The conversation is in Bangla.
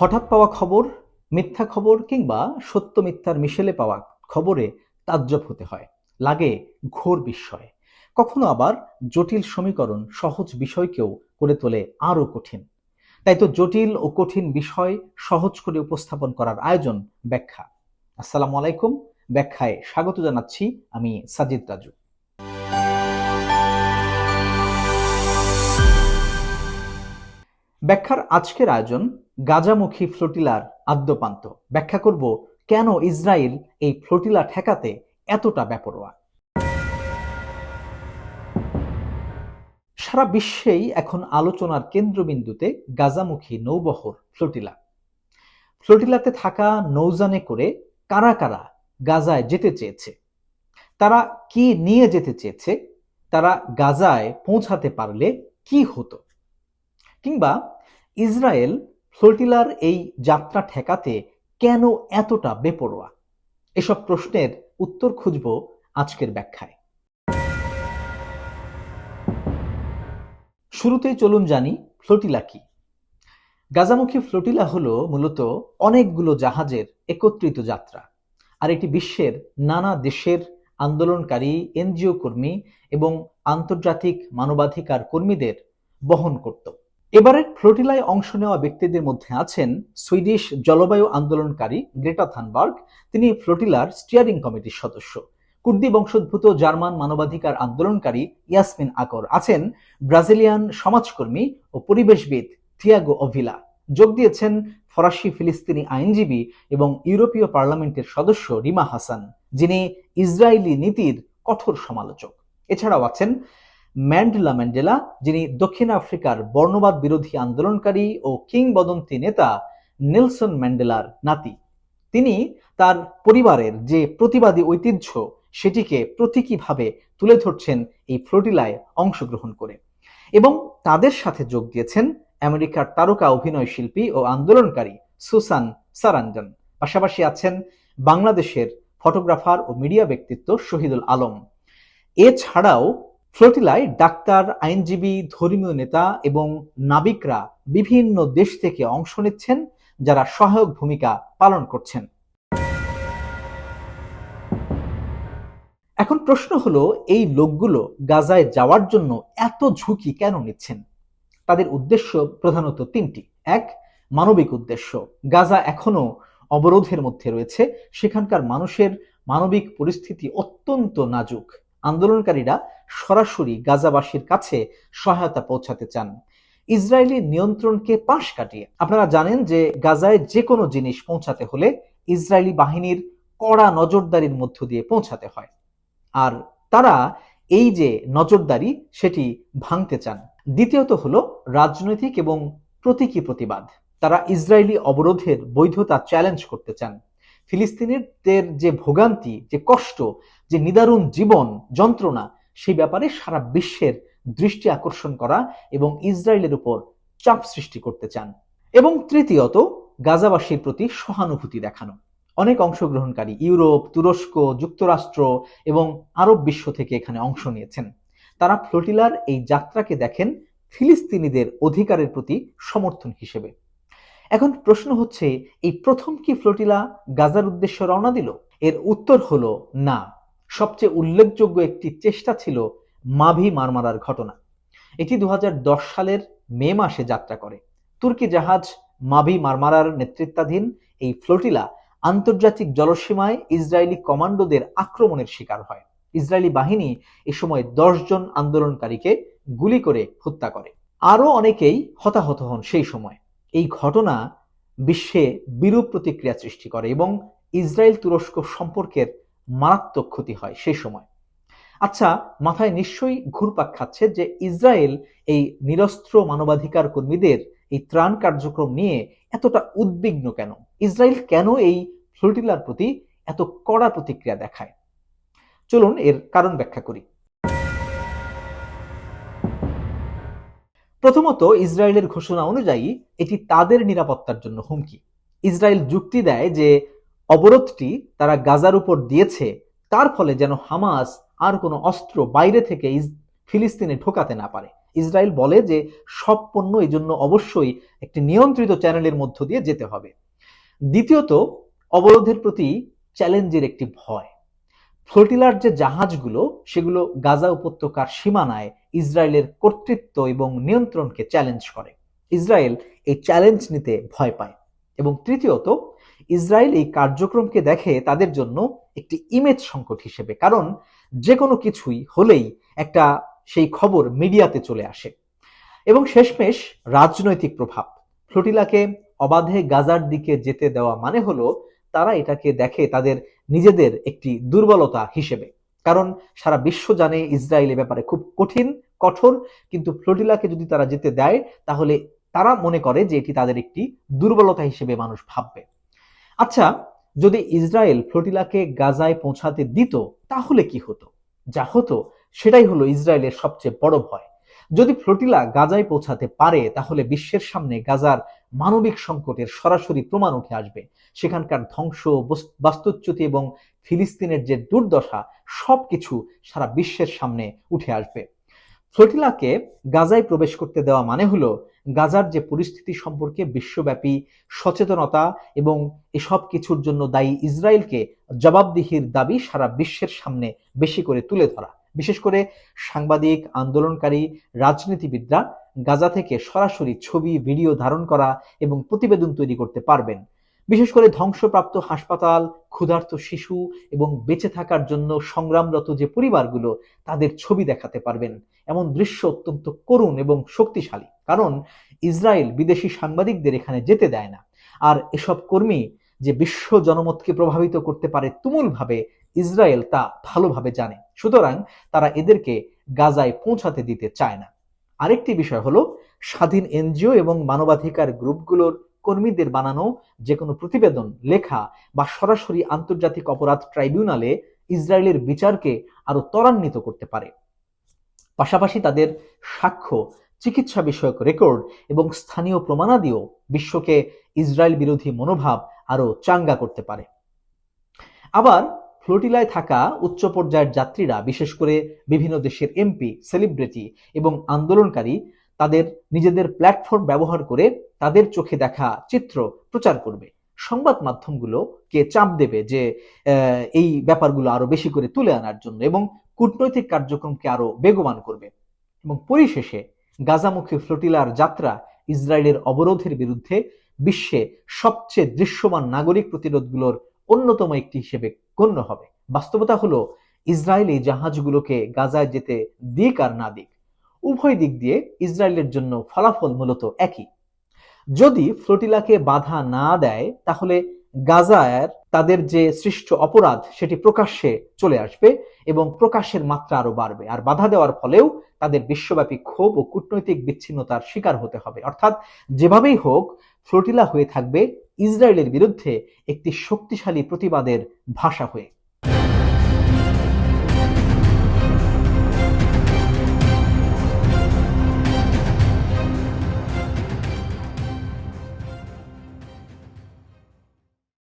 হঠাৎ পাওয়া খবর, মিথ্যা খবর কিংবা সত্য মিথ্যার মিশেলে পাওয়া খবরে তাজ্জব হতে হয়, লাগে ঘোর বিস্ময়। কখনো আবার জটিল সমীকরণ সহজ বিষয়কেও করে তোলে আরও কঠিন। তাই তো জটিল ও কঠিন বিষয় সহজ করে উপস্থাপন করার আয়োজন ব্যাখ্যা। আসসালামু আলাইকুম, ব্যাখ্যায় স্বাগত জানাচ্ছি আমি সাজিদ রাজু। ব্যাখ্যার আজকের আয়োজন গাজামুখী ফ্লোটিলার আদ্যপান্ত। ব্যাখ্যা করব, কেন ইসরায়েল এই ফ্লোটিলা ঠেকাতে এতটা ব্যাপরোয়া? সারা বিশ্বেই এখন আলোচনার কেন্দ্রবিন্দুতে গাজামুখী নৌবহর ফ্লোটিলা। ফ্লোটিলাতে থাকা নৌজানে করে কারা কারা গাজায় যেতে চেয়েছে? তারা কি নিয়ে যেতে চেয়েছে? তারা গাজায় পৌঁছাতে পারলে কি হতো? কিংবা ইসরায়েল ফ্লোটিলার এই যাত্রা ঠেকাতে কেন এতটা বেপরোয়া? এসব প্রশ্নের উত্তর খুঁজব আজকের ব্যাখ্যায়। শুরুতেই চলুন জানি ফ্লোটিলা কি। গাজামুখী ফ্লোটিলা হলো মূলত অনেকগুলো জাহাজের একত্রিত যাত্রা, আর এটি বিশ্বের নানা দেশের আন্দোলনকারী, এনজিও কর্মী এবং আন্তর্জাতিক মানবাধিকার কর্মীদের বহন করত। এবারের ফ্লোটিলায় অংশ নেওয়া ব্যক্তিদের মধ্যে আছেন সুইডিশ জলবায়ু আন্দোলনকারী গ্রেটা থানবার্গ। তিনি ফ্লোটিলার স্টিয়ারিং কমিটির সদস্য। কুর্দি বংশোদ্ভূত জার্মান মানবাধিকার আন্দোলনকারী ইয়াসমিন আকর আছেন ব্রাজিলিয়ান সমাজকর্মী ও পরিবেশবিদ থিয়াগো অভিলা। যোগ দিয়েছেন ফরাসি ফিলিস্তিনি আইনজীবী এবং ইউরোপীয় পার্লামেন্টের সদস্য রিমা হাসান, যিনি ইসরায়েলি নীতির কঠোর সমালোচক। এছাড়াও আছেন ম্যান্ডেলা ম্যান্ডেলা, যিনি দক্ষিণ আফ্রিকার বর্ণবাদ বিরোধী আন্দোলনকারী ও কিংবদন্তি নেতা নেলসন ম্যান্ডেলার নাতি। তিনি তার পরিবারের যে প্রতিবাদী ঐতিহ্য, সেটিকে প্রতীকীভাবে তুলে ধরছেন এই ফ্লোটিলায় অংশগ্রহণ করে এবং তাদের সাথে যোগ দিয়েছেন আমেরিকার তারকা অভিনয় শিল্পী ও আন্দোলনকারী সুসান সারাঞ্জন। পাশাপাশি আছেন বাংলাদেশের ফটোগ্রাফার ও মিডিয়া ব্যক্তিত্ব শহীদুল আলম। এছাড়াও ফ্লোটিলায় ডাক্তার, আইনজীবী, ধর্মীয় নেতা এবং নাবিকরা বিভিন্ন দেশ থেকে অংশ নিচ্ছেন, যারা সহায়ক ভূমিকা পালন করছেন। এখন প্রশ্ন হলো, এই লোকগুলো গাজায় যাওয়ার জন্য এত ঝুঁকি কেন নিচ্ছেন? তাদের উদ্দেশ্য প্রধানত তিনটি। এক, মানবিক উদ্দেশ্য। গাজা এখনও অবরোধের মধ্যে রয়েছে। সেখানকার মানুষের মানবিক পরিস্থিতি অত্যন্ত নাজুক। আন্দোলনকারীরা সরাসরি গাজাবাসীর কাছে সহায়তা পৌঁছাতে চান। ইসরায়েলি নিয়ন্ত্রণকে পাশ কাটিয়ে। আপনারা জানেন যে গাজায় যে কোনো জিনিস পৌঁছাতে হলে ইসরায়েলি বাহিনীর কড়া নজরদারির মধ্য দিয়ে পৌঁছাতে হয়। আর তারা এই যে নজরদারি, সেটি ভাঙতে চান। দ্বিতীয়ত হলো রাজনৈতিক এবং প্রতীকী প্রতিবাদ। তারা ইসরায়েলি অবরোধের বৈধতা চ্যালেঞ্জ করতে চান। ফিলিস্তিনিদের যে ভোগান্তি, যে কষ্ট যে নিদারুণ জীবন, যন্ত্রণা, সেই ব্যাপারে সারা বিশ্বের দৃষ্টি আকর্ষণ করা এবং ইসরায়েলের উপর চাপ সৃষ্টি করতে চান। এবং তৃতীয়ত, গাজাবাসীর প্রতি সহানুভূতি দেখানো। অনেক অংশগ্রহণকারী ইউরোপ, তুরস্ক, যুক্তরাষ্ট্র এবং আরব বিশ্ব থেকে এখানে অংশ নিয়েছেন। তারা ফ্লোটিলার এই যাত্রাকে দেখেন ফিলিস্তিনিদের অধিকারের প্রতি সমর্থন হিসেবে। এখন প্রশ্ন হচ্ছে, এই প্রথম কি ফ্লোটিলা গাজার উদ্দেশ্যে রওনা দিল? এর উত্তর হলো না। সবচেয়ে উল্লেখযোগ্য একটি চেষ্টা ছিল মাভি মারমারার ঘটনা। এটি দুহাজার দশ সালের মে মাসে যাত্রা করে। তুর্কি জাহাজ মাভি মারমারার নেতৃত্বাধীন এই ফ্লোটিলা আন্তর্জাতিক জলসীমায় ইসরায়েলি কমান্ডোদের আক্রমণের শিকার হয়। ইসরায়েলি বাহিনী এ সময় জন আন্দোলনকারীকে গুলি করে হত্যা করে। আরও অনেকেই হতাহত হন সেই সময়। এই ঘটনা বিশ্বে বিরূপ প্রতিক্রিয়া সৃষ্টি করে এবং ইসরায়েল তুরস্ক সম্পর্কের মারাত্মক ক্ষতি হয় সেই সময়। আচ্ছা মাথায় নিশ্চয়ই ঘুরপাক খাচ্ছে যে ইসরায়েল এই নিরস্ত্র মানবাধিকার কর্মীদের এই ত্রাণ কার্যক্রম নিয়ে এতটা উদ্বিগ্ন কেন? ইসরায়েল কেন এই ফ্লোটিলার প্রতি এত কড়া প্রতিক্রিয়া দেখায়? চলুন এর কারণ ব্যাখ্যা করি। প্রথমত, ইসরায়েলের ঘোষণা অনুযায়ী এটি তাদের নিরাপত্তার জন্য হুমকি। ইসরায়েল যুক্তি দেয় যে অবরোধটি তারা গাজার উপর দিয়েছে, তার ফলে যেন হামাস আর কোনো অস্ত্র বাইরে থেকে ফিলিস্তিনে ঢোকাতে না পারে। ইসরায়েল বলে যে সব পণ্য এই জন্য অবশ্যই একটি নিয়ন্ত্রিত চ্যানেলের মধ্য দিয়ে যেতে হবে। দ্বিতীয়ত, অবরোধের প্রতি চ্যালেঞ্জের একটি ভয়। ফ্লোটিলার যে জাহাজগুলো, সেগুলো গাজা উপত্যকার সীমানায় ইসরায়েলের কর্তৃত্ব এবং নিয়ন্ত্রণকে চ্যালেঞ্জ করে। ইসরায়েল এই চ্যালেঞ্জ নিতে ভয় পায়। এবং তৃতীয়ত ইসরায়েল এই কার্যক্রমকে দেখে তাদের জন্য একটি ইমেজ সংকট হিসেবে, কারণ যে কোনো কিছুই হলেই একটা সেই খবর মিডিয়াতে চলে আসে। এবং শেষমেশ রাজনৈতিক প্রভাব। ফ্লোটিলাকে অবাধে গাজার দিকে যেতে দেওয়া মানে হলো তারা এটাকে দেখে তাদের নিজেদের একটি দুর্বলতা হিসেবে। কারণ সারা বিশ্ব জানে ইসরায়েল ব্যাপারে খুব কঠিন, কঠোর, কিন্তু ফ্লোটিলাকে যদি তারা যেতে দেয়, তাহলে তারা মনে করে যে এটি তাদের একটি দুর্বলতা হিসেবে মানুষ ভাববে। আচ্ছা যদি ইসরায়েল ফ্লোটিলাকে গাজায় পৌঁছাতে দিত, তাহলে কি হতো? যা হতো, সেটাই হলো ইসরায়েলের সবচেয়ে বড় ভয়। যদি ফ্লোটিলা গাজায় পৌঁছাতে পারে, তাহলে বিশ্বের সামনে গাজার মানবিক সংকটের সরাসরি প্রমাণ উঠে আসবে। সেখানকার ধ্বংস বাস্তুচ্যুতি এবং ফিলিস্তিনের যে দুর্দশা, সবকিছু সারা বিশ্বের সামনে উঠে আসবে। ফ্লোটিলাকে গাজায় প্রবেশ করতে দেওয়া মানে হলো গাজার যে পরিস্থিতি সম্পর্কে বিশ্বব্যাপী সচেতনতা এবং এসব কিছুর জন্য দায়ী ইসরায়েলকে জবাবদিহির দাবি সারা বিশ্বের সামনে বেশি করে তুলে ধরা। বিশেষ করে সাংবাদিক, আন্দোলনকারী, রাজনীতিবিদরা গাজা থেকে সরাসরি ছবি, ভিডিও ধারণ করা এবং প্রতিবেদন তৈরি করতে পারবেন। বিশেষ করে ধ্বংসপ্রাপ্ত হাসপাতাল, ক্ষুধার্ত শিশু এবং বেঁচে থাকার জন্য সংগ্রামরত যে পরিবারগুলো, তাদের ছবি দেখাতে পারবেন। এমন দৃশ্য অত্যন্ত করুণ এবং শক্তিশালী। কারণ ইসরায়েল বিদেশি সাংবাদিকদের এখানে যেতে দেয় না। আর এসব কর্মী যে বিশ্ব জনমতকে প্রভাবিত করতে পারে তুমুলভাবে, ইসরায়েল তা ভালোভাবে জানে। সুতরাং তারা এদেরকে গাজায় পৌঁছাতে দিতে চায় না। আরেকটি বিষয় হলো, স্বাধীন এনজিও এবং মানবাধিকার গ্রুপগুলোর কর্মীদের বানানো যে কোনো প্রতিবেদন, লেখা বা সরাসরি আন্তর্জাতিক অপরাধ ট্রাইব্যুনালে ইসরায়েলের বিচারকে আরও ত্বরান্বিত করতে পারে। পাশাপাশি তাদের সাক্ষ্য, চিকিৎসা বিষয়ক রেকর্ড এবং স্থানীয় প্রমাণাদিও বিশ্বকে ইসরায়েল বিরোধী মনোভাব আরও চাঙ্গা করতে পারে। আবার ফ্লোটিলায় থাকা উচ্চ পর্যায়ের যাত্রীরা, বিশেষ করে বিভিন্ন দেশের এমপি, সেলিব্রিটি এবং আন্দোলনকারী তাদের নিজেদের প্ল্যাটফর্ম ব্যবহার করে তাদের চোখে দেখা চিত্র প্রচার করবে। সংবাদ মাধ্যমগুলো কে চাপ দেবে যে এই ব্যাপারগুলো আরও বেশি করে তুলে আনার জন্য এবং কূটনৈতিক কার্যক্রমকে আরও বেগবান করবে। এবং পরিশেষে গাজামুখী ফ্লোটিলার যাত্রা ইসরায়েলের অবরোধের বিরুদ্ধে বিশ্বে সবচেয়ে দৃশ্যমান নাগরিক প্রতিরোধগুলোর অন্যতম একটি হিসেবে গণ্য হবে। বাস্তবতা হলো, ইসরায়েল এই জাহাজগুলোকে গাজায় যেতে দিক আর না দিক। উভয় দিক দিয়ে ইসরায়েলের জন্য ফলাফল মূলত একই। যদি ফ্লোটিলাকে বাধা না দেয়, তাহলে গাজায় তাদের যে সৃষ্ট অপরাধ, সেটি প্রকাশ্যে চলে আসবে এবং প্রকাশের মাত্রা আরও বাড়বে। আর বাধা দেওয়ার ফলেও তাদের বিশ্বব্যাপী ক্ষোভ ও কূটনৈতিক বিচ্ছিন্নতার শিকার হতে হবে। অর্থাৎ যেভাবেই হোক, ফ্লোটিলা হয়ে থাকবে ইসরায়েলের বিরুদ্ধে একটি শক্তিশালী প্রতিবাদের ভাষা হয়ে।